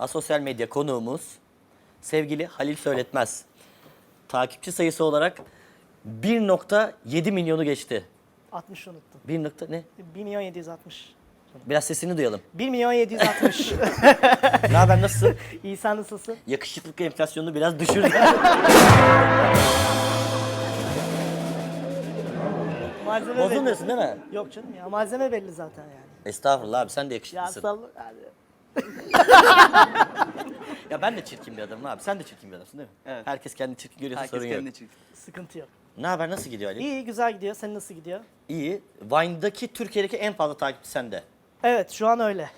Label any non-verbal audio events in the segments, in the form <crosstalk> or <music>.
asosyal medya konuğumuz sevgili Halil Söyletmez. Takipçi sayısı olarak 1.7 milyonu geçti. 60 unuttum. 1 nokta ne? 1 milyon 760. Biraz sesini duyalım. 1 milyon 760. ne haber nasılsın? <laughs> İyi sen nasılsın? Yakışıklık enflasyonunu biraz düşürdü. <laughs> Malzeme belli. Bozulmuyorsun değil mi? Yok canım ya malzeme belli zaten yani. Estağfurullah abi sen de Ya yakışıklısın. sal yani. Ya ben de çirkin bir adamım abi. Sen de çirkin bir adamsın değil mi? Evet. Herkes kendini çirkin görüyorsa Herkes sorun yok. kendine çirkin. Sıkıntı yok. Ne haber nasıl gidiyor Ali? İyi güzel gidiyor. Senin nasıl gidiyor? İyi. Vine'daki Türkiye'deki en fazla takipçi sende. Evet şu an öyle.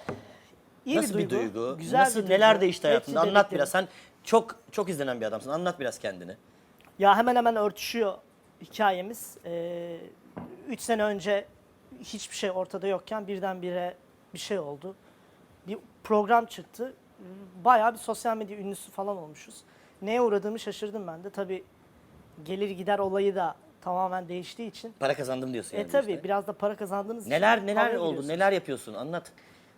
İyi Nasıl bir duygu? Güzel Nasıl bir duygu. neler değişti hayatında? Hepsi Anlat dediklerim. biraz. Sen çok çok izlenen bir adamsın. Anlat biraz kendini. Ya hemen hemen örtüşüyor hikayemiz. 3 sene önce hiçbir şey ortada yokken birdenbire bir şey oldu. Program çıktı. Bayağı bir sosyal medya ünlüsü falan olmuşuz. Neye uğradığımı şaşırdım ben de. Tabii gelir gider olayı da tamamen değiştiği için. Para kazandım diyorsun E yani. tabii işte. biraz da para kazandığınız için. Neler neler havaya oldu? Neler yapıyorsun? Anlat.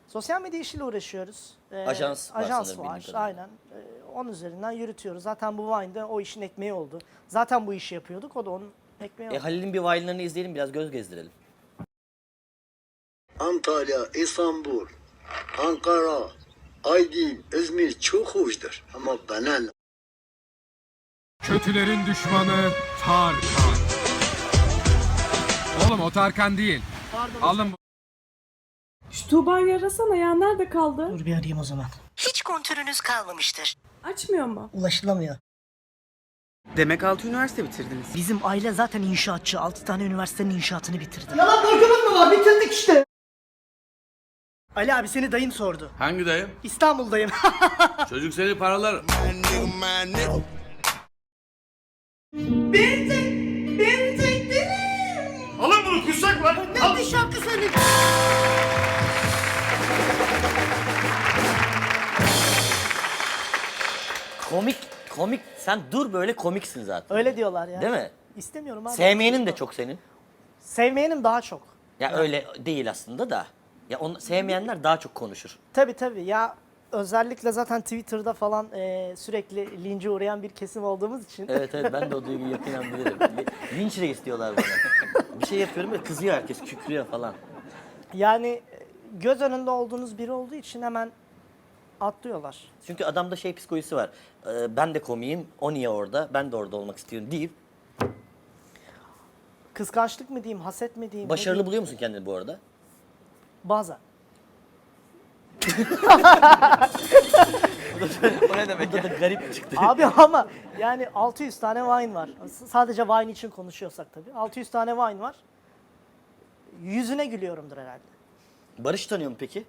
Sosyal medya işiyle uğraşıyoruz. Ee, Ajans var ajans var, aynen. Ee, onun üzerinden yürütüyoruz. Zaten bu Vine'de o işin ekmeği oldu. Zaten bu işi yapıyorduk, o da onun ekmeği E, oldu. Halil'in bir Vine'larını izleyelim biraz göz gezdirelim. Antalya, İstanbul, Ankara, Aydın, İzmir çok hoştur. Ama bana ne? Kötülerin düşmanı Tarkan. Oğlum o Tarkan değil. Alın bu. Şu Tuğba'yı arasana ya nerede kaldı? Dur bir arayayım o zaman. Hiç kontürünüz kalmamıştır. Açmıyor mu? Ulaşılamıyor. Demek 6 üniversite bitirdiniz. Bizim aile zaten inşaatçı. 6 tane üniversitenin inşaatını bitirdi. Yalan borcumuz mu var? Bitirdik işte. Ali abi seni dayım sordu. Hangi dayı? İstanbul'dayım. <laughs> Çocuk seni paralar. Alın bunu kuşak var. ne bir şarkı söyle. Komik komik sen dur böyle komiksin zaten. Öyle diyorlar ya. Değil mi? İstemiyorum abi. Sevmeyenin de çok senin. Sevmeyenim daha çok. Ya öyle değil aslında da. Ya onu sevmeyenler daha çok konuşur. Tabii tabii ya özellikle zaten Twitter'da falan e, sürekli lince uğrayan bir kesim olduğumuz için. Evet evet ben de o duyguyu yakından bilirim. Li- Linç reis diyorlar bana. Bir şey yapıyorum ve kızıyor herkes, kükrüyor falan. Yani e, göz önünde olduğunuz biri olduğu için hemen atlıyorlar. Çünkü adamda şey psikolojisi var. Ee, ben de komiyim, o niye orada, ben de orada olmak istiyorum deyip Kıskançlık mı diyeyim, haset mi diyeyim? ne başarılı diyeyim? buluyor musun kendini bu arada? Bazen. O ne demek Bu ya? da garip çıktı. Abi ama yani 600 tane wine var. S- Sadece wine için konuşuyorsak tabii. 600 tane wine var. Yüzüne gülüyorumdur herhalde. Barış tanıyor mu peki?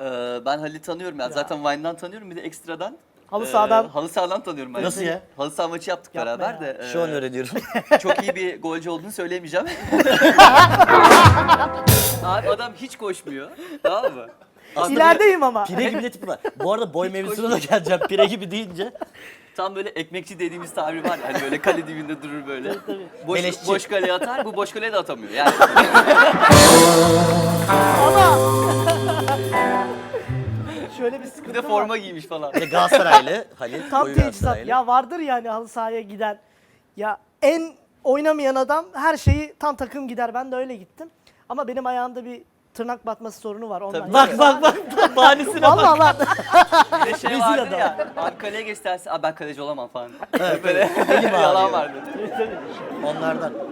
Ee, ben Halil'i tanıyorum ya. Zaten Vine'dan tanıyorum bir de ekstradan. Halı e, sahadan. halı sahadan tanıyorum ben. Nasıl ya? Halı saha maçı yaptık Yapma beraber ya. de. e, Şu an öğreniyorum. <laughs> Çok iyi bir golcü olduğunu söyleyemeyeceğim. <laughs> Abi adam hiç koşmuyor. Tamam mı? Aslında İlerideyim ama. Pire gibi de tipi var. Bu arada boy mevzusuna da geleceğim. Pire gibi deyince. Tam böyle ekmekçi dediğimiz tabir var. Hani böyle kale dibinde durur böyle. Boş, Beleşçi. boş kaleye atar. Bu boş kaleye de atamıyor. Yani <laughs> Şöyle bir sıkıntı bir de var. forma giymiş falan. De Galatasaraylı <laughs> Halil. Tam koyu teçhizat. Galatasaraylı. Ya vardır yani halı sahaya giden. Ya en oynamayan adam her şeyi tam takım gider. Ben de öyle gittim. Ama benim ayağımda bir tırnak batması sorunu var. Ondan. Tabii. Bak bak bak. bak <laughs> Bahanesine bak. Vallahi lan. Bir de şey Rezil vardır adam. ya. Abi kaleye geç dersin. Abi ben kaleci olamam falan. Evet, böyle <laughs> yalan vardı. Onlardan.